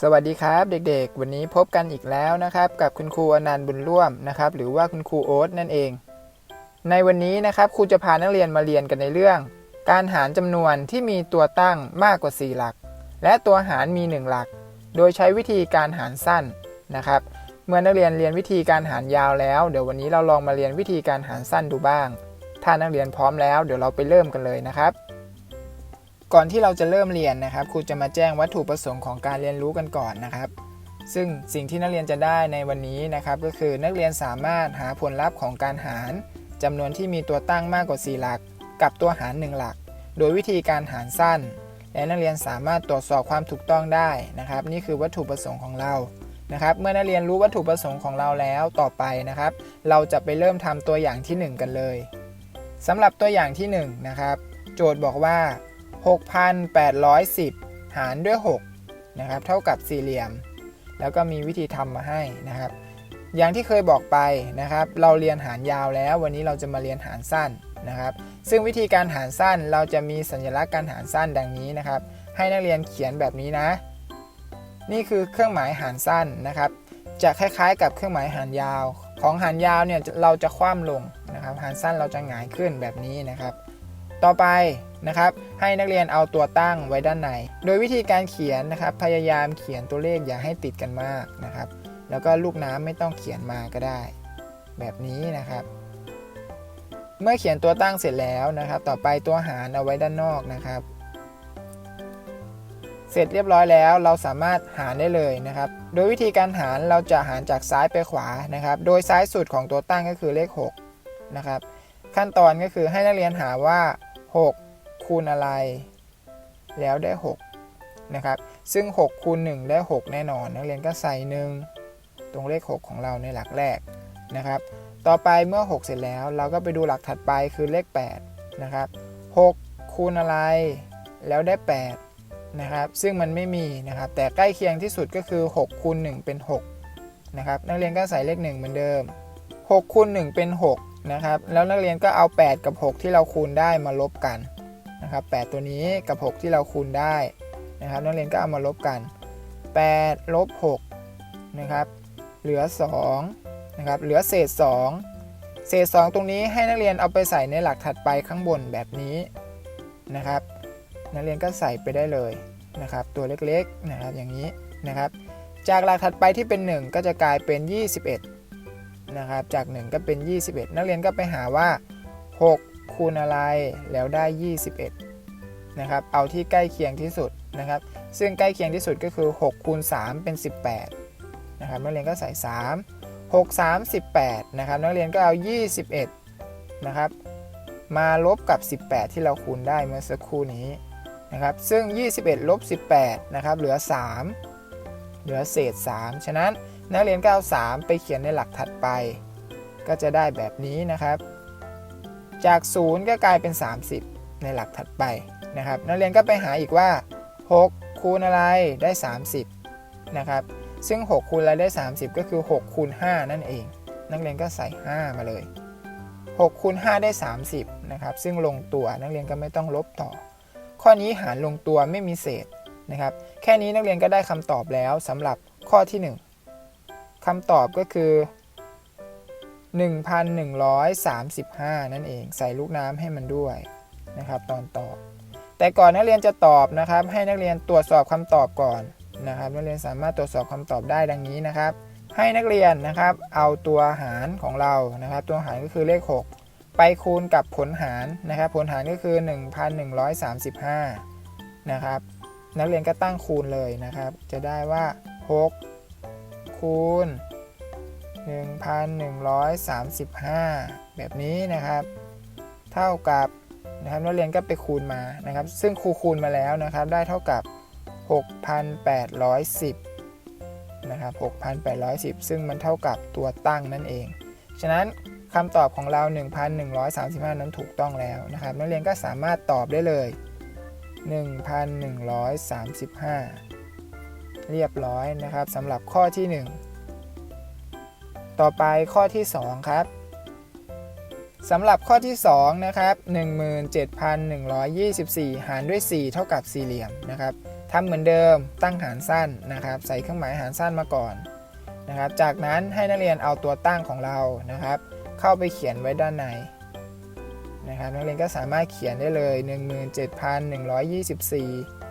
สวัสดีครับเด็กๆ วันนี้พบกันอีกแล้วนะครับ กับคุณครูอนันต์บุญร่วมนะครับ หรือว่าคุณครูโอ๊ตนั่นเอง ในวันนี้นะครับครูจะพานักเรียนมาเรียนกันในเรื่อง การหารจำนวนที่มีตัวตั้งมากกว่า 4 หลัก และตัวหารมี 1 หลัก โดยใช้วิธีการหารสั้นนะครับ เมื่อนักเรียนเรียนวิธีการหารยาวแล้ว เดี๋ยววันนี้เราลองมาเรียนวิธีการหารสั้นดูบ้าง ถ้านักเรียนพร้อมแล้ว เดี๋ยวเราไปเริ่มกันเลยนะครับ ก่อนที่เราจะเริ่มเรียนนะครับครูจะมาแจ้งวัตถุประสงค์ของการเรียนรู้กันก่อนนะครับ ซึ่งสิ่งที่นักเรียนจะได้ในวันนี้นะครับ ก็คือนักเรียนสามารถหาผลลัพธ์ของการหารจำนวนที่มีตัวตั้งมากกว่า 4 หลัก กับตัวหาร 1 หลัก โดยวิธีการหารสั้น และนักเรียนสามารถตรวจสอบความถูกต้องได้นะครับ นี่คือวัตถุประสงค์ของเรานะครับ เมื่อนักเรียนรู้วัตถุประสงค์ของเราแล้วต่อไปนะครับ เราจะไปเริ่มทำตัวอย่างที่ 1 กันเลยสำหรับตัวอย่างที่1นะครับโจทย์บอกว่า 6,810 หารด้วย6นะครับเท่ากับสี่เหลี่ยม แล้วก็มีวิธีทำมาให้นะครับ อย่างที่เคยบอกไปนะครับ เราเรียนหารยาวแล้ว วันนี้เราจะมาเรียนหารสั้นนะครับ ซึ่งวิธีการหารสั้นเราจะมีสัญลักษณ์การหารสั้นดังนี้นะครับ ให้นักเรียนเขียนแบบนี้นะ นี่คือเครื่องหมายหารสั้นนะครับ จะคล้ายๆ กับเครื่องหมายหารยาว ของหารยาวเนี่ยเราจะคว่ำลงนะครับ หารสั้นเราจะหงายขึ้นแบบนี้นะครับ ต่อไปนะครับให้นักเรียนเอาตัวตั้งไว้ด้านใน โดยวิธีการเขียนนะครับ พยายามเขียนตัวเลขอย่าให้ติดกันมากนะครับ แล้วก็ลูกน้ำไม่ต้องเขียนมาก็ได้ แบบนี้นะครับ เมื่อเขียนตัวตั้งเสร็จแล้วนะครับ ต่อไปตัวหารเอาไว้ด้านนอกนะครับ เสร็จเรียบร้อยแล้วเราสามารถหารได้เลยนะครับ โดยวิธีการหารเราจะหารจากซ้ายไปขวานะครับ โดยซ้ายสุดของตัวตั้งก็คือเลข6นะครับขั้นตอนก็คือให้นักเรียนหาว่า 6 คูณอะไร แล้วได้ 6 นะครับ ซึ่ง 6 คูณ 1 ได้ 6 แน่นอน นักเรียนก็ใส่ 1 ตรงเลข 6 ของเราในหลักแรกนะครับ ต่อไปเมื่อ 6 เสร็จแล้ว เราก็ไปดูหลักถัดไปคือเลข 8 นะครับ 6 คูณอะไร แล้วได้ 8 นะครับ ซึ่งมันไม่มีนะครับ แต่ใกล้เคียงที่สุดก็คือ 6 คูณ 1 เป็น 6 นะครับ นักเรียนก็ใส่เลข 1 เหมือนเดิม 6คูณ1เป็น 6 นะครับ แล้วนักเรียนก็เอา 8 กับ 6 ที่เราคูณได้มาลบกันนะครับ8ตัวนี้กับ 6 ที่เราคูณได้นะครับ นักเรียนก็เอามาลบกัน8ลบ6นะครับเหลือ2นะครับเหลือเศษ 2 เศษ 2 ตรงนี้ให้นักเรียนเอาไปใส่ในหลักถัดไปข้างบนแบบนี้นะครับ นักเรียนก็ใส่ไปได้เลยนะครับ ตัวเล็กๆนะครับอย่างนี้นะครับ จากหลักถัดไปที่เป็น 1 ก็จะกลายเป็น 21 นะครับ จาก 1 ก็เป็น 21 นักเรียนก็ไปหาว่า 6 คูณอะไรแล้วได้ 21 นะครับ เอาที่ใกล้เคียงที่สุดนะครับ ซึ่งใกล้เคียงที่สุดก็คือ 6 คูณ 3 เป็น 18 นะครับ นักเรียนก็ใส่ 3 6 3 18 นะครับ นักเรียนก็เอา 21 นะครับ มาลบกับ 18 ที่เราคูณได้เมื่อสักครู่นี้นะครับ ซึ่ง 21 ลบ 18 นะครับ เหลือ 3 เหลือเศษ 3 ฉะนั้น นักเรียนก็เอา3ไปเขียนในหลักถัดไป ก็จะได้แบบนี้นะครับ จาก 0 ก็กลายเป็น 30 ในหลักถัดไปนะครับ นักเรียนก็ไปหาอีกว่า 6 คูณอะไรได้ 30นะครับซึ่ง 6 คูณอะไรได้ 30 ก็คือ 6 คูณ 5 นั่นเอง นักเรียนก็ใส่ 5 มาเลย 6 คูณ 5 ได้ 30 นะครับ ซึ่งลงตัว นักเรียนก็ไม่ต้องลบต่อ ข้อนี้หารลงตัวไม่มีเศษนะครับ แค่นี้นักเรียนก็ได้คำตอบแล้วสำหรับข้อที่ 1 คำตอบก็คือ 1,135 นั่นเอง ใส่ลูกน้ำให้มันด้วยนะครับ ตอนตอบ แต่ก่อนนักเรียนจะตอบนะครับ ให้นักเรียนตรวจสอบคำตอบก่อนนะครับ นักเรียนสามารถตรวจสอบคำตอบได้ดังนี้นะครับ ให้นักเรียนนะครับเอาตัวหารของเรานะครับ ตัวหารก็คือเลข 6 ไปคูณกับผลหารนะครับ ผลหารก็คือ 1,135 นะครับนักเรียนก็ตั้งคูณเลยนะครับ จะได้ว่า 6 คูณ 1,135 แบบนี้นะครับ เท่ากับนะครับนักเรียนก็ไปคูณมานะครับ ซึ่งครูคูณมาแล้วนะครับ ได้เท่ากับ 6,810 นะครับ 6,810 ซึ่งมันเท่ากับตัวตั้งนั่นเอง ฉะนั้นคำตอบของเรา 1,135 นั้นถูกต้องแล้วนะครับ นักเรียนก็สามารถตอบได้เลย 1,135 เรียบร้อยนะครับสำหรับข้อที่ 1 ต่อไปข้อที่ 2 ครับสำหรับข้อที่ 2 นะครับ 17,124 หารด้วย 4 เท่ากับสี่เหลี่ยมนะครับทำเหมือนเดิมตั้งหารสั้นนะครับ ใส่เครื่องหมายหารสั้นมาก่อนนะครับ จากนั้นให้นักเรียนเอาตัวตั้งของเรานะครับ เข้าไปเขียนไว้ด้านในนะครับ นักเรียนก็สามารถเขียนได้เลย 17,124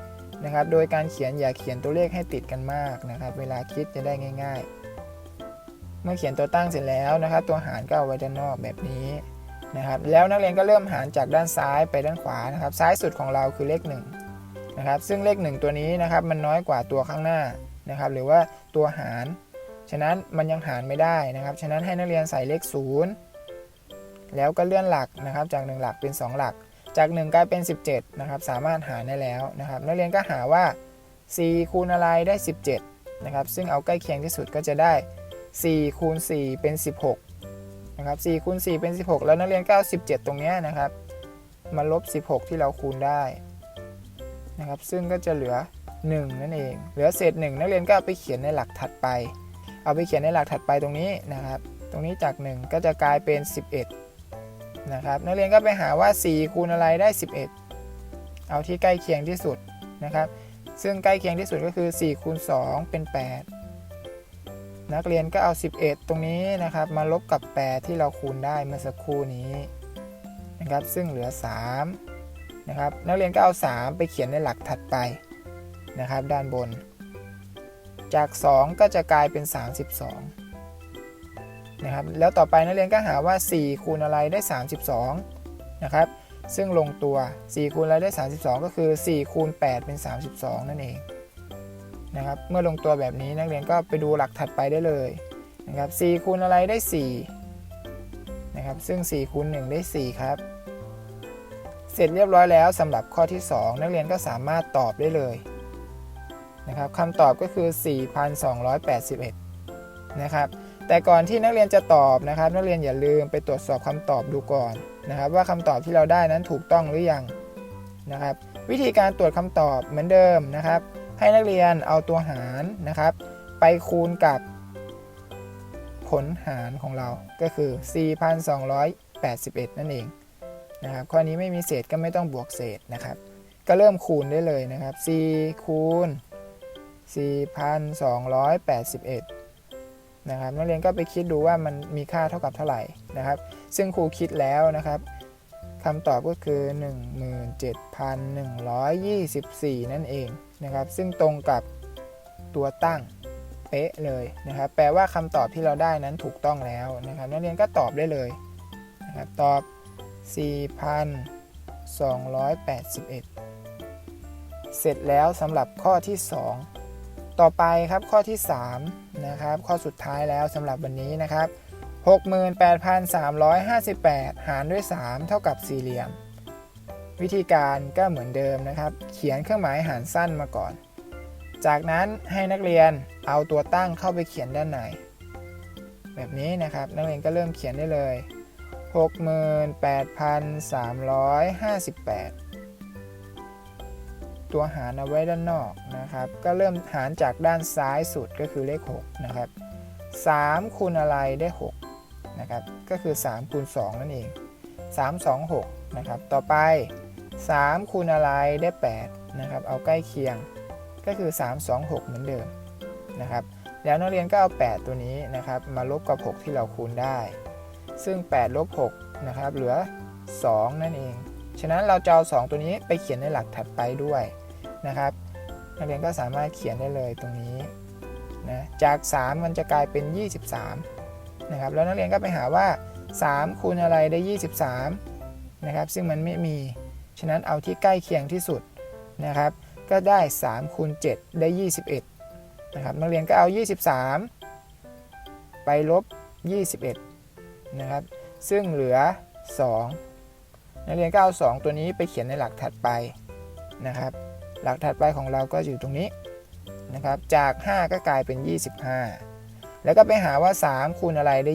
นะครับ โดยการเขียนอย่าเขียนตัวเลขให้ติดกันมากนะครับ เวลาคิดจะได้ง่าย ๆ เมื่อเขียนตัวตั้งเสร็จแล้วนะครับ ตัวหารก็เอาไว้ด้านนอกแบบนี้นะครับ แล้วนักเรียนก็เริ่มหารจากด้านซ้ายไปด้านขวานะครับ ซ้ายสุดของเราคือเลข1นะครับ ซึ่งเลข 1 ตัวนี้นะครับ มันน้อยกว่าตัวข้างหน้านะครับ หรือว่าตัวหาร ฉะนั้นมันยังหารไม่ได้นะครับ ฉะนั้นให้นักเรียนใส่เลข 0 แล้วก็เลื่อนหลักนะครับ จาก 1 หลักเป็น 2 หลัก จาก 1 กลายเป็น 17 นะครับ สามารถหารได้แล้วนะครับ นักเรียนก็หาว่า 4 คูณอะไรได้ 17 นะครับ ซึ่งเอาใกล้เคียงที่สุดก็จะได้ 4 คูณ 4 เป็น 16 นะครับ 4 คูณ 4 เป็น 16 แล้วนักเรียนก็เอา17 ตรงเนี้ยนะครับ มาลบ 16 ที่เราคูณได้นะครับ ซึ่งก็จะเหลือ 1 นั่นเอง เหลือเศษ 1 นักเรียนก็เอาไปเขียนในหลักถัดไป เอาไปเขียนในหลักถัดไปตรงนี้นะครับ ตรงนี้จาก 1 ก็จะกลายเป็น 11 นะครับนักเรียนก็ไปหาว่า 4 คูณอะไรได้ 11 เอาที่ใกล้เคียงที่สุดนะครับ ซึ่งใกล้เคียงที่สุดก็คือ 4 คูณ 2 เป็น 8 นักเรียนก็เอา 11 ตรงนี้นะครับ มาลบกับ 8 ที่เราคูณได้เมื่อสักครู่นี้นะครับ ซึ่งเหลือ 3 นะครับ นักเรียนก็เอา 3 ไปเขียนในหลักถัดไปนะครับ ด้านบน จาก 2 ก็จะกลายเป็น 32 นะครับแล้วต่อไปนักเรียนก็หาว่า 4 คูณอะไรได้ 32นะครับซึ่งลงตัว 4 คูณอะไรได้ 32 ก็คือ 4 คูณ 8 เป็น 32 นั่นเองนะครับเมื่อลงตัวแบบนี้นักเรียนก็ไปดูหลักถัดไปได้เลยนะครับ4คูณอะไรได้4นะครับซึ่ง 4 คูณ 1 ได้ 4 ครับ เสร็จเรียบร้อยแล้วสำหรับข้อที่ 2 นักเรียนก็สามารถตอบได้เลยนะครับคำตอบก็คือ 4,281 นะครับ แต่ก่อนที่นักเรียนจะตอบนะครับ นักเรียนอย่าลืมไปตรวจสอบคำตอบดูก่อนนะครับ ว่าคำตอบที่เราได้นั้นถูกต้องหรือยังนะครับ วิธีการตรวจคำตอบเหมือนเดิมนะครับ ให้นักเรียนเอาตัวหารนะครับ ไปคูณกับผลหารของเราก็คือ 4,281 นั่นเองนะครับข้อนี้ไม่มีเศษก็ไม่ต้องบวกเศษนะครับ ก็เริ่มคูณได้เลยนะครับ 4 คูณ 4,281 นะครับนักเรียนก็ไปคิดดูว่ามันมีค่าเท่ากับเท่าไหร่นะครับ ซึ่งครูคิดแล้วนะครับคำตอบก็คือ 17,124 นั่นเองนะครับ ซึ่งตรงกับตัวตั้งเป๊ะเลยนะครับ แปลว่าคำตอบที่เราได้นั้นถูกต้องแล้วนะครับ นักเรียนก็ตอบได้เลยนะครับ ตอบ 4,281 เสร็จแล้วสำหรับข้อที่ 2 ต่อไปครับข้อที่3นะครับข้อสุดท้ายแล้วสำหรับวันนี้นะครับ 68,358 หารด้วย 3 เท่ากับสี่เหลี่ยม วิธีการก็เหมือนเดิมนะครับ เขียนเครื่องหมายหารสั้นมาก่อน จากนั้นให้นักเรียนเอาตัวตั้งเข้าไปเขียนด้านในแบบนี้นะครับนักเรียนก็เริ่มเขียนได้เลย 68,358 ตัวหารเอาไว้ด้านนอกนะครับ ก็เริ่มหารจากด้านซ้ายสุดก็คือเลข6นะครับ3คูณอะไรได้6นะครับ ก็คือ3คูณ2นั่นเอง 3 2 6นะครับ ต่อไป 3คูณอะไรได้8นะครับ เอาใกล้เคียง ก็คือ 3 2 6 เหมือนเดิมนะครับ แล้วนักเรียนก็เอา 8 ตัวนี้นะครับ มาลบกับ 6 ที่เราคูณได้ ซึ่ง8ลบ6นะครับ เหลือ 2 นั่นเอง ฉะนั้นเราจะเอา 2 ตัวนี้ไปเขียนในหลักถัดไปด้วย นะครับ นักเรียนก็สามารถเขียนได้เลยตรงนี้นะจาก 3 มันจะกลายเป็น 23นะครับแล้วนักเรียนก็ไปหาว่า 3คูณอะไรได้ 23นะครับซึ่งมันไม่มีฉะนั้นเอาที่ใกล้เคียงที่สุดนะครับ ก็ได้3คูณ7ได้ 21นะครับนักเรียนก็เอา 23 ไปลบ 21นะครับซึ่งเหลือ 2 นักเรียนก็เอา 2 ตัวนี้ไปเขียนในหลักถัดไปนะครับ หลักถัดไปของเราก็อยู่ตรงนี้นะครับ จาก 5 ก็กลายเป็น 25 แล้วก็ไปหาว่า 3 คูณอะไรได้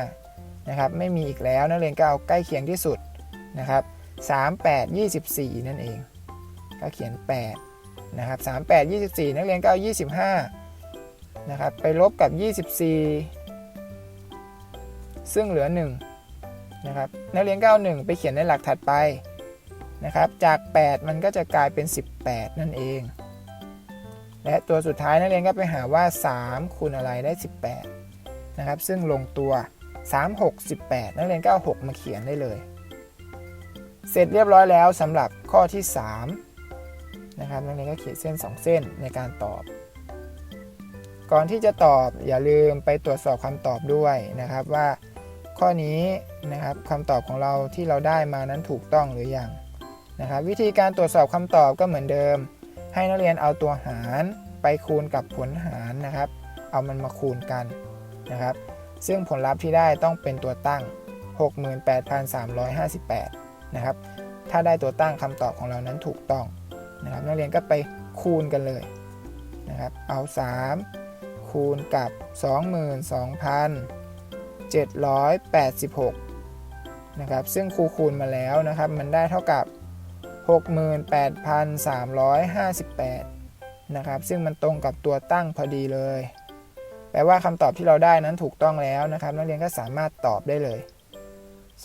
25 นะครับ ไม่มีอีกแล้วนักเรียนก็เอาใกล้เคียงที่สุดนะครับ3 8 24 นั่นเอง ก็เขียน 8 นะครับ 3 8 24 นักเรียนก็เอา 25 นะครับ ไปลบกับ 24 ซึ่งเหลือ 1 นะครับ นักเรียนก็เอา 1 ไปเขียนในหลักถัดไป นะครับ จาก 8 มันก็จะกลายเป็น 18 นั่นเอง และตัวสุดท้ายนักเรียนก็ไปหาว่า 3คูณอะไรได้ 18 นะครับ ซึ่งลงตัว 3 6 18 นักเรียนก็เอา6มาเขียนได้เลย เสร็จเรียบร้อยแล้วสำหรับข้อที่ 3 นะครับ นักเรียนก็เขียนเส้น 2 เส้นในการตอบ ก่อนที่จะตอบอย่าลืมไปตรวจสอบคำตอบด้วยนะครับว่าข้อนี้นะครับคำตอบของเราที่เราได้มานั้นถูกต้องหรือยัง นะครับวิธีการตรวจสอบคำตอบก็เหมือนเดิม ให้นักเรียนเอาตัวหารไปคูณกับผลหารนะครับ เอามันมาคูณกันนะครับ ซึ่งผลลัพธ์ที่ได้ต้องเป็นตัวตั้ง 68,358 นะครับ ถ้าได้ตัวตั้งคำตอบของเรานั้นถูกต้องนะครับ นักเรียนก็ไปคูณกันเลยนะครับ เอา 3 คูณกับ 22,786 นะครับ ซึ่งครูคูณมาแล้วนะครับ มันได้เท่ากับ 68,358 นะครับ ซึ่งมันตรงกับตัวตั้งพอดีเลย แปลว่าคำตอบที่เราได้นั้นถูกต้องแล้วนะครับ นักเรียนก็สามารถตอบได้เลย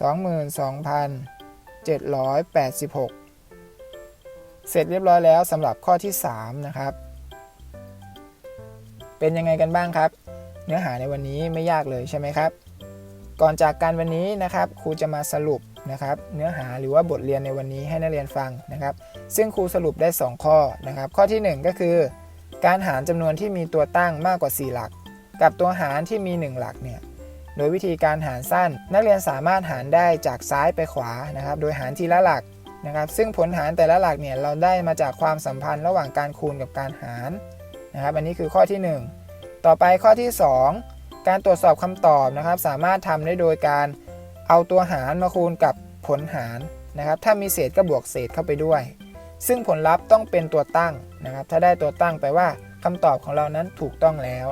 22,786 เสร็จเรียบร้อยแล้วสำหรับข้อที่ 3 นะครับ เป็นยังไงกันบ้างครับ เนื้อหาในวันนี้ไม่ยากเลยใช่ไหมครับ ก่อนจากการวันนี้นะครับครูจะมาสรุป นะครับเนื้อหาหรือว่าบทเรียนในวันนี้ให้นักเรียนฟังนะครับ ซึ่งครูสรุปได้ 2 ข้อนะครับ ข้อทีหนึ่1 ก็คือ การหารจำนวนที่มีตัวตั้งมากกว่า 4 หลัก กับตัวหารที่มี 1 หลักเนี่ยโดยวิธีการหารสั้น นักเรียนสามารถหารได้จากซ้ายไปขวานะครับ โดยหารทีละหลักนะครับ ซึ่งผลหารแต่ละหลักเนี่ยเราได้มาจากความสัมพันธ์ระหว่างการคูณกับการหารนะครับ อันนี้คือข้อที่ 1 ต่อไปข้อที่ 2 การตรวจสอบคำตอบนะครับ สามารถทำได้โดยการ เอาตัวหารมาคูณกับผลหารนะครับ ถ้ามีเศษก็บวกเศษเข้าไปด้วย ซึ่งผลลัพธ์ต้องเป็นตัวตั้งนะครับ ถ้าได้ตัวตั้งแปลว่าคำตอบของเรานั้นถูกต้องแล้ว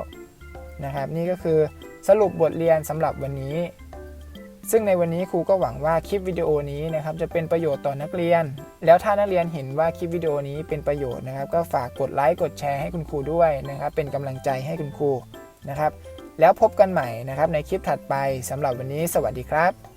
นะครับ นี่ก็คือสรุปบทเรียนสำหรับวันนี้ ซึ่งในวันนี้ครูก็หวังว่าคลิปวิดีโอนี้นะครับจะเป็นประโยชน์ต่อนักเรียน แล้วถ้านักเรียนเห็นว่าคลิปวิดีโอนี้เป็นประโยชน์นะครับ ก็ฝากกดไลค์กดแชร์ให้คุณครูด้วยนะครับ เป็นกำลังใจให้คุณครูนะครับ แล้วพบกันใหม่นะครับในคลิปถัดไปสำหรับวันนี้สวัสดีครับ